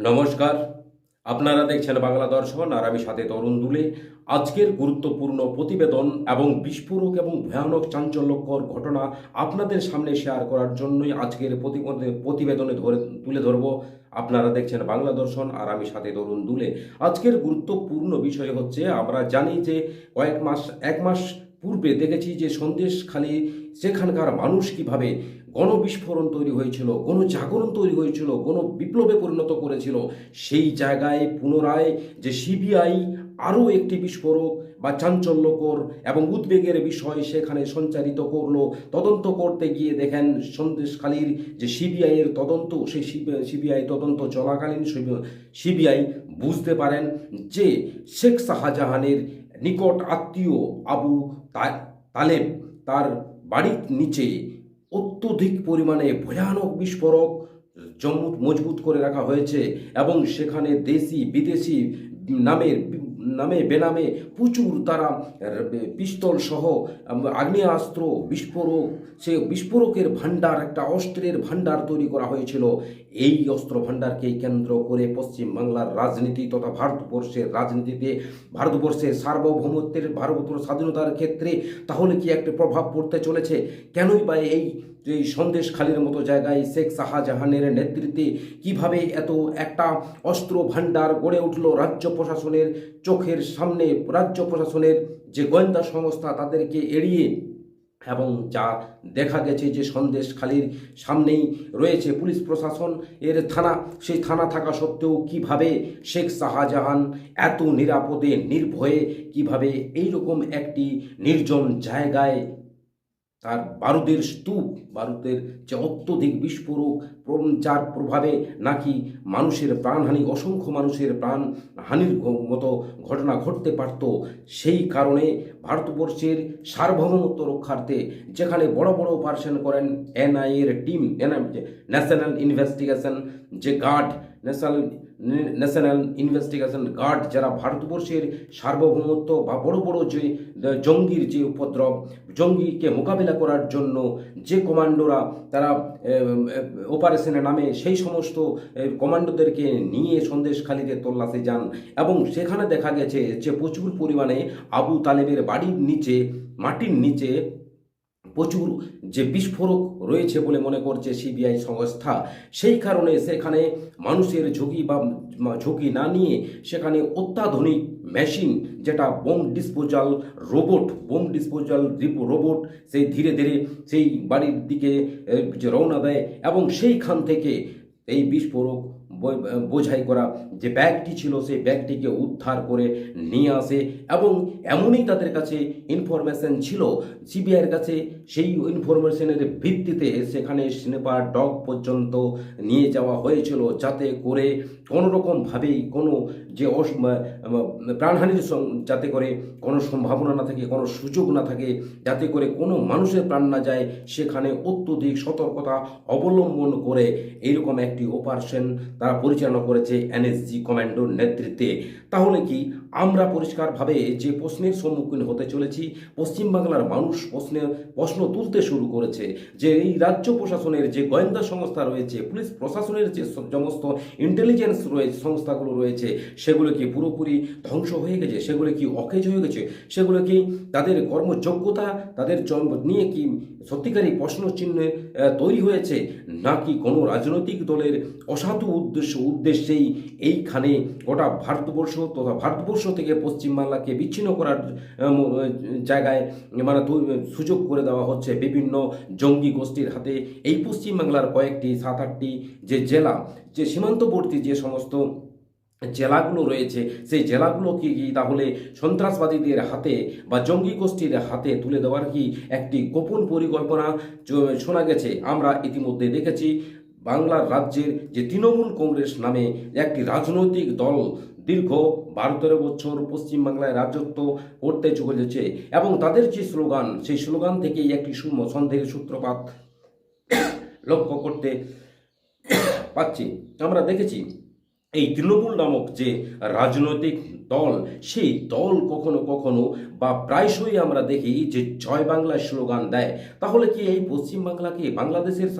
নমস্কার। আপনারা দেখছেন বাংলা দর্শন আর আমি সাথে তরুণ দুলে। আজকের গুরুত্বপূর্ণ প্রতিবেদন এবং বিস্ফোরক এবং ভয়ানক চাঞ্চল্যকর ঘটনা আপনাদের সামনে শেয়ার করার জন্যই আজকের প্রতিবেদনে- ধরে তুলে ধরব। আপনারা দেখছেন বাংলা দর্শন আর আমি সাথে তরুণ দুলে। আজকের গুরুত্বপূর্ণ বিষয় হচ্ছে, আমরা জানি যে কয়েক মাস এক মাস পূর্বে দেখেছি যে সন্দেশখালী সেখানকার মানুষ কীভাবে গণবিস্ফোরণ তৈরি হয়েছিল, গণজাগরণ তৈরি হয়েছিল গণ বিপ্লবে পরিণত করেছিল। সেই জায়গায় পুনরায় যে সিবিআই আরও একটি বিস্ফোরক বা চাঞ্চল্যকর এবং উদ্বেগের বিষয় সেখানে সঞ্চারিত করল, তদন্ত করতে গিয়ে দেখেন সন্দেশখালীর যে সিবিআইয়ের তদন্ত, সেই সিবিআই তদন্ত চলাকালীন সিবিআই বুঝতে পারেন যে শেখ শাহজাহানের নিকট আত্মীয় আবু তালেব তার বাড়ির নিচে অত্যধিক পরিমাণে ভয়ানক বিস্ফোরক জম্মু মজবুত করে রাখা হয়েছে এবং সেখানে দেশি, বিদেশি নামের নামে, বেনামে প্রচুর তারা পিস্তল সহ আগ্নেয়াস্ত্র, বিস্ফোরক, সে বিস্ফোরকের ভাণ্ডার, একটা অস্ত্রের ভাণ্ডার তৈরি করা হয়েছিল। এই অস্ত্র ভাণ্ডারকে কেন্দ্র করে পশ্চিম বাংলার রাজনীতি তথা ভারতবর্ষের রাজনীতিতে, ভারতবর্ষের সার্বভৌমত্বের ভারত স্বাধীনতার ক্ষেত্রে তাহলে কি একটা প্রভাব পড়তে চলেছে? কেনই বা এই এই সন্দেশখালির মতো জায়গায় শেখ শাহজাহানের নেতৃত্বে কীভাবে এত একটা অস্ত্র ভাণ্ডার গড়ে উঠল রাজ্য প্রশাসনের চোখের সামনে, রাজ্য প্রশাসনের যে গোয়েন্দা সংস্থা তাদেরকে এড়িয়ে এবং যা দেখা গেছে যে সন্দেশখালির সামনেই রয়েছে পুলিশ প্রশাসন, এর থানা, সেই থানা থাকা সত্ত্বেও কীভাবে শেখ শাহজাহান এত নিরাপদে, নির্ভয়ে কীভাবে এইরকম একটি নির্জন জায়গায় তার বারুদের স্তূপ, বারুদের যে অত্যধিক বিস্ফোরক যার প্রভাবে নাকি মানুষের প্রাণহানি, অসংখ্য মানুষের প্রাণ হানির মতো ঘটনা ঘটতে পারত, সেই কারণে ভারতবর্ষের সার্বভৌমত্ব রক্ষার্থে যেখানে বড় বড় অপারেশন করেন এনআইএর টিম ন্যাশনাল ইনভেস্টিগেশন যে guard national national investigation guard যারা ভারতবর্ষের সার্বভৌমত্ব বা বড় বড় যে জঙ্গির যে উপদ্রব, জঙ্গিকে মোকাবিলা করার জন্য যে কমান্ডোরা তারা অপারেশনের নামে সেই সমস্ত কমান্ডোদেরকে নিয়ে সন্দেশখালিতে তল্লাশে যান এবং সেখানে দেখা গেছে যে প্রচুর পরিমাণে আবু তালেবের বাড়ির নিচে, মাটির নিচে প্রচুর যে বিস্ফোরক রয়েছে বলে মনে করছে সিবিআই সংস্থা, সেই কারণে সেখানে মানুষের ঝুঁকি বা ঝুঁকি না নিয়ে সেখানে অত্যাধুনিক মেশিন যেটা bomb disposal robot, bomb disposal robot, সেই ধীরে ধীরে সেই বাড়ির দিকে রওনা দেয় এবং সেইখান থেকে এই বিস্ফোরক বোঝাই করা যে ব্যাগটি ছিল, সেই ব্যাগটিকে উদ্ধার করে নিয়ে আসে এবং এমনই তাদের কাছে ইনফরমেশন ছিল। সিবিআইয়ের কাছে সেই ইনফরমেশনের ভিত্তিতে সেখানে স্নেপার ডগ পর্যন্ত নিয়ে যাওয়া হয়েছিল যাতে করে কোনো রকমভাবেই কোনো যে অস- প্রাণহানির যাতে করে কোনো সম্ভাবনা না থাকে, কোনো সুযোগ না থাকে, যাতে করে কোনো মানুষের প্রাণ না যায়, সেখানে অত্যধিক সতর্কতা অবলম্বন করে এইরকম একটি অপারেশন তারা পরিচালনা করেছে এনএসজি কমান্ডোর নেতৃত্বে। তাহলে কি আমরা পরিষ্কারভাবে যে প্রশ্নের সম্মুখীন হতে চলেছি পশ্চিমবাংলার মানুষ প্রশ্নে প্রশ্ন তুলতে শুরু করেছে যে এই রাজ্য প্রশাসনের যে গোয়েন্দা সংস্থা রয়েছে, পুলিশ প্রশাসনের যে সমস্ত ইন্টেলিজেন্স রয়েছে সংস্থাগুলো রয়েছে, সেগুলো কি পুরোপুরি ধ্বংস হয়ে গেছে? সেগুলো কি অকেজ হয়ে গেছে? সেগুলো কি তাদের কর্মযোগ্যতা, তাদের নিয়ে কি সত্যিকারই প্রশ্নচিহ্ন তৈরি হয়েছে? নাকি কোনো রাজনৈতিক দলের অসাধু উদ্দেশ্য, উদ্দেশ্যেই এইখানে গোটা ভারতবর্ষ তথা ভারতবর্ষ থেকে পশ্চিমবাংলাকে বিচ্ছিন্ন করার জায়গায় মানে সুযোগ করে দেওয়া হচ্ছে বিভিন্ন জঙ্গি গোষ্ঠীর হাতে। এই পশ্চিমবাংলার কয়েকটি, সাত, আটটি যে জেলা, যে সীমান্তবর্তী যে সমস্ত জেলাগুলো রয়েছে, সেই জেলাগুলো কি কি তাহলে সন্ত্রাসবাদীদের হাতে বা জঙ্গি গোষ্ঠীর হাতে তুলে দেওয়ার কি একটি গোপন পরিকল্পনা শোনা গেছে? আমরা ইতিমধ্যে দেখেছি, বাংলার রাজ্যের যে তৃণমূল কংগ্রেস নামে একটি রাজনৈতিক দল দীর্ঘ বারো তেরো বছর পশ্চিমবাংলায় রাজত্ব করতে চলেছে এবং তাদের যে স্লোগান, সেই স্লোগান থেকেই একটি শূন্য সন্দেহের সূত্রপাত লক্ষ্য করতে পাচ্ছি। আমরা দেখেছি, এই তৃণমূল নামক যে রাজনৈতিক দল, সেই দল কখনো কখনো বা প্রায়শই আমরা দেখি যে জয় বাংলা স্লোগান দেয়। তাহলে কি এই পশ্চিমবাংলাকে বাংলাদেশের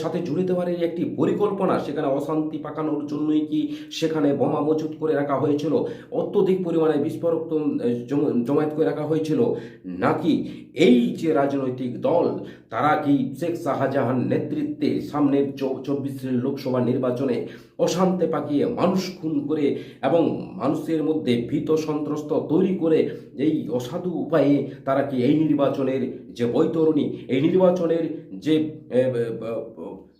সাথে জুড়ে দেওয়ার একটি পরিকল্পনা, সেখানে অশান্তি পাকানোর জন্যই কি সেখানে বোমা মজুত করে রাখা হয়েছিল, অত্যধিক পরিমাণে বিস্ফোরক জমায়েত করে রাখা হয়েছিল, নাকি এই যে রাজনৈতিক দল তারা কি শেখ শাহজাহান নেতৃত্বে সামনের চব্বিশের লোকসভা নির্বাচনে অশান্তি পাকিয়ে মানুষ খুন করে এবং মানুষের মধ্যে ভীত সন্ত্রস্ত তৈরি করে এই অসাধু উপায়ে তারা কি এই নির্বাচনের যে বৈতরণী, এই নির্বাচনের যে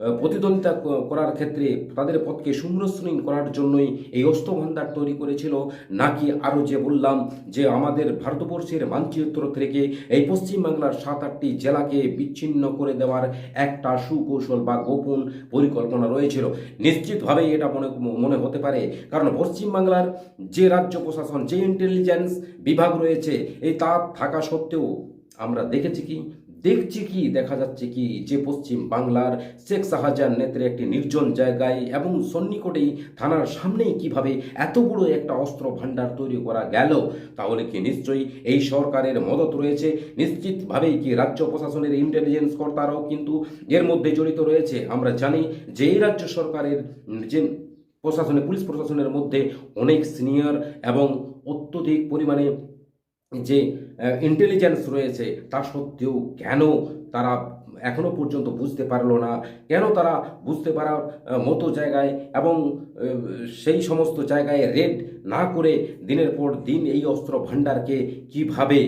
প্রতিদ্বন্দ্বিতা করার ক্ষেত্রে তাদের পথকে শূন্যশ্রীন করার জন্যই এই অস্ত্র তৈরি করেছিল। নাকি আরও যে বললাম যে আমাদের ভারতবর্ষের মানচিত্র থেকে এই পশ্চিমবাংলার সাত আটটি জেলাকে বিচ্ছিন্ন করে দেওয়ার একটা সুকৌশল বা গোপন পরিকল্পনা রয়েছিল। নিশ্চিতভাবেই এটা মনে মনে হতে পারে। কারণ পশ্চিমবাংলার যে রাজ্য প্রশাসন, যে ইন্টেলিজেন্স বিভাগ রয়েছে, এই তা থাকা সত্ত্বেও আমরা দেখেছি কি দেখছি কি, দেখা যাচ্ছে কি, যে পশ্চিম বাংলার শেখ শাহজাহান নেত্রে একটি নির্জন জায়গায় এবং সন্নিকটেই থানার সামনেই কীভাবে এত বড় একটা অস্ত্র ভাণ্ডার তৈরি করা গেল, তাহলে কি নিশ্চয়ই এই সরকারের মদত রয়েছে? নিশ্চিতভাবেই কি রাজ্য প্রশাসনের ইন্টেলিজেন্স কর্তারাও কিন্তু এর মধ্যে জড়িত রয়েছে। আমরা জানি যে এই রাজ্য সরকারের, যে প্রশাসনে, পুলিশ প্রশাসনের মধ্যে অনেক সিনিয়র এবং অত্যধিক পরিমাণে যে ইন্টেলিজেন্স রয়েছে, তা সত্ত্বেও কেন তারা এখনও পর্যন্ত বুঝতে পারল না? কেন তারা বুঝতে পারার মতো জায়গায় এবং সেই সমস্ত জায়গায় রেড না করে দিনের পর দিন এই অস্ত্র ভাণ্ডারকে কীভাবে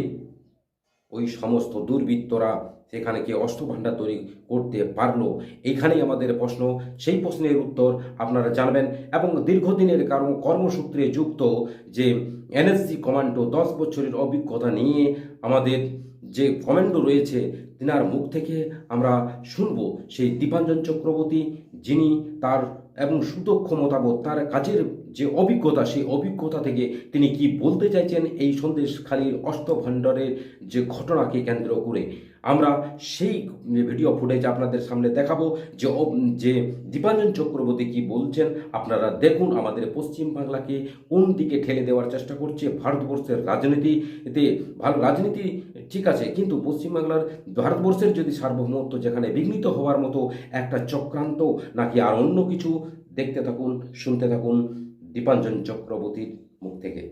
ওই সমস্ত দুর্বৃত্তরা সেখানে কি অস্ত্র ভাণ্ডার তৈরি করতে পারল। এইখানেই আমাদের প্রশ্ন। সেই প্রশ্নের উত্তর আপনারা জানবেন এবং দীর্ঘদিনের কারণ কর্মসূত্রে যুক্ত যে এনএসসি কমান্ডো দশ বছরের অভিজ্ঞতা নিয়ে আমাদের যে কমান্ডো রয়েছে, তিনার মুখ থেকে আমরা শুনব। সেই দীপাঞ্জন চক্রবর্তী, যিনি তার এবং সুদক্ষ মতামত তার কাজের যে অভিজ্ঞতা, সেই অভিজ্ঞতা থেকে তিনি কি বলতে চাইছেন? এই সন্দেশখালীর অস্ত্র ভাণ্ডারের যে ঘটনাকে কেন্দ্র করে আমরা সেই ভিডিও ফুটেজ আপনাদের সামনে দেখাবো যে যে দীপাঞ্জন চক্রবর্তী কি বলছেন। আপনারা দেখুন আমাদের পশ্চিম বাংলাকে কোন দিকে ঠেলে দেওয়ার চেষ্টা করছে ভারতবর্ষের রাজনীতিতে ভালো রাজনীতি ঠিক আছে, কিন্তু পশ্চিমবাংলার ভারতবর্ষের যদি সার্বভৌমত্ব যেখানে বিঘ্নিত হওয়ার মতো একটা চক্রান্ত নাকি আর অন্য কিছু, দেখতে থাকুন, শুনতে থাকুন দীপাঞ্জন চক্রবর্তীর মুখ থেকে।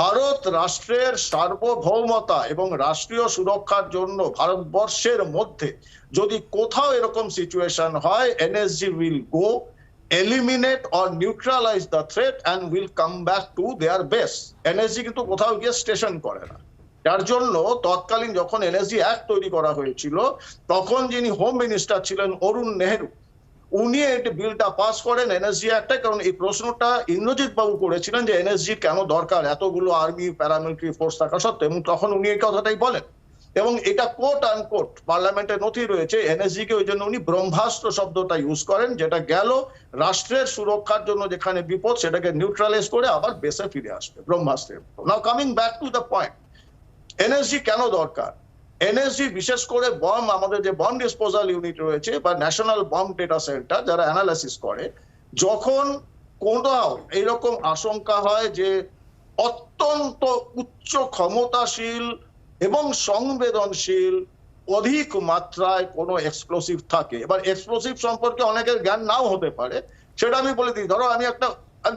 ভারত রাষ্ট্রের সার্বভৌমতা এবং রাষ্ট্রীয় সুরক্ষার জন্য ভারতবর্ষের মধ্যে যদি কোথাও এরকম সিচুয়েশন হয় NSG will go eliminate or neutralize the threat and will come back to their base NSG কিন্তু কোথাও গিয়ে স্টেশন করে না। যার জন্য তৎকালীন যখন এনএসজি অ্যাক্ট তৈরি করা হয়েছিল, তখন যিনি হোম মিনিস্টার ছিলেন অরুণ নেহেরু উনি এই বিলটা পাস করেন এনএসজি একটা কারণ এই প্রশ্নটা ইন্দ্রজিৎ বাবু করেছিলেন যে এনএসজি কেন দরকার? এতগুলো আর্মি, প্যারামিলিটারি ফোর্স থাকা সত্ত্বেও, এবং তখন উনি এই কথাটাই বলেন। এবং এটা কোট আন কোট পার্লামেন্টের নথি রয়েছে এনএসজি কে ওই জন্য উনি ব্রহ্মাস্ত্র শব্দটা ইউজ করেন, যেটা গেল রাষ্ট্রের সুরক্ষার জন্য যেখানে বিপদ, সেটাকে নিউট্রালাইজ করে আবার বেসে ফিরে আসবে ব্রহ্মাস্ত্রের now coming back to the point NSG কেন দরকার? এনএসজি বিশেষ করে বম, আমাদের যে বম ডিসপোজাল ইউনিট রয়েছে বা ন্যাশনাল বম ডেটা সেন্টার যারা অ্যানালাইসিস করে, যখন কোথাও এইরকম আশঙ্কা হয় যে অত্যন্ত উচ্চ ক্ষমতাশীল এবং সংবেদনশীল, অধিক মাত্রায় কোনো এক্সপ্লোসিভ থাকে, এবার এক্সপ্লোসিভ সম্পর্কে অনেকের জ্ঞান নাও হতে পারে, সেটা আমি বলে দিই। ধরো, আমি একটা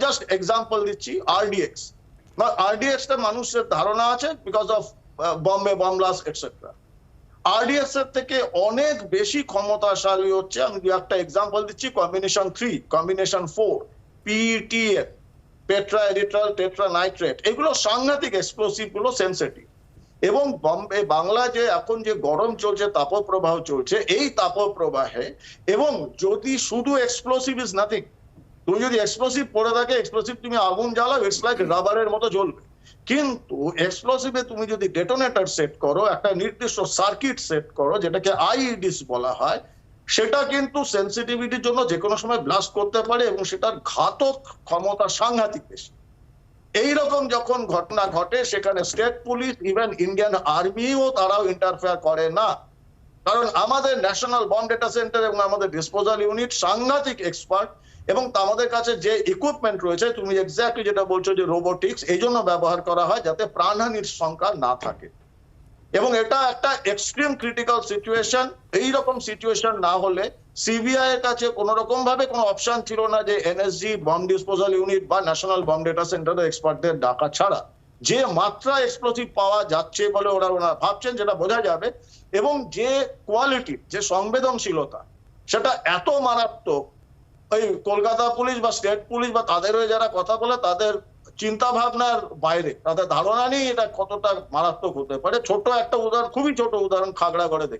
জাস্ট এক্সাম্পল দিচ্ছি আরডিএক্স বা আরডিএক্স টা মানুষের ধারণা আছে because of Bombay bomb blasts etcetera RDX এর থেকে অনেক বেশি ক্ষমতাশালী হচ্ছে, আমি একটা এক্সাম্পল দিচ্ছি combination three combination four PTN Petra এডিট্রাল টেট্রা নাইট্রেট এগুলো সাংঘাতিক এক্সপ্লোসিভগুলো সেন্সিটিভ এবং বম্বে বাংলা যে এখন যে গরম চলছে, তাপপ্রবাহ চলছে, এই তাপপ্রবাহে এবং যদি শুধু এক্সপ্লোসিভ ইজ নাথিং তুমি যদি এক্সপ্লোসিভ পড়ে থাকে এক্সপ্লোসিভ তুমি আগুন জ্বালাও ইটস লাইক রাবারের মতো জ্বলবে। কিন্তু এক্সপ্লোসিভে তুমি যদি ডেটোনেটর সেট করো, একটা নির্দিষ্ট সার্কিট সেট করো, যেটাকে আইইডিস বলা হয়, সেটা কিন্তু সেন্সিটিভিটির জন্য যে কোনো সময় ব্লাস্ট করতে পারে এবং সেটার ঘাতক ক্ষমতা সাংঘাতিক বেশি। এইরকম যখন ঘটনা ঘটে, সেখানে স্টেট পুলিশ ইভেন ইন্ডিয়ান আর্মিও তারাও ইন্টারফেয়ার করে না। কারণ আমাদের ন্যাশনাল বম্ব ডেটা সেন্টার এবং আমাদের ডিসপোজাল ইউনিট সাংঘাতিক এক্সপার্ট এবং আমাদের কাছে যে ইকুইপমেন্ট রয়েছে, তুমি এক্স্যাক্টলি যেটা বলছো যে রোবোটিক্স এই জন্য ব্যবহার করা হয় যাতে প্রাণহানির সংখ্যা না থাকে। এবং এটা একটা এক্সট্রিম ক্রিটিক্যাল সিচুয়েশন এই রকম সিচুয়েশন না হলে সিবিআই এর কাছে কোন রকম ভাবে কোনো অপশন ছিল না যে এনএসজি বম্ব ডিসপোজাল ইউনিট বা ন্যাশনাল বম্ব ডেটা সেন্টারের এক্সপার্টদের ডাকা ছাড়া। যে মাত্রা এক্সপ্লোসিভ পাওয়া যাচ্ছে বলে ওরা ওনারা ভাবছেন যেটা বোঝা যাবে, এবং যে কোয়ালিটি যে সংবেদনশীলতা, সেটা এত মারাত্মক ওই কলকাতা পুলিশ বা স্টেট পুলিশ বা তাদের হয়ে যারা কথা বলে, তাদের চিন্তা ভাবনার বাইরে। তাদের ধারণা নেই এটা কতটা মারাত্মক হতে পারে ছোট একটা উদাহরণ, খুবই ছোট উদাহরণ খাগড়া খাগড়াগড়ে দেখে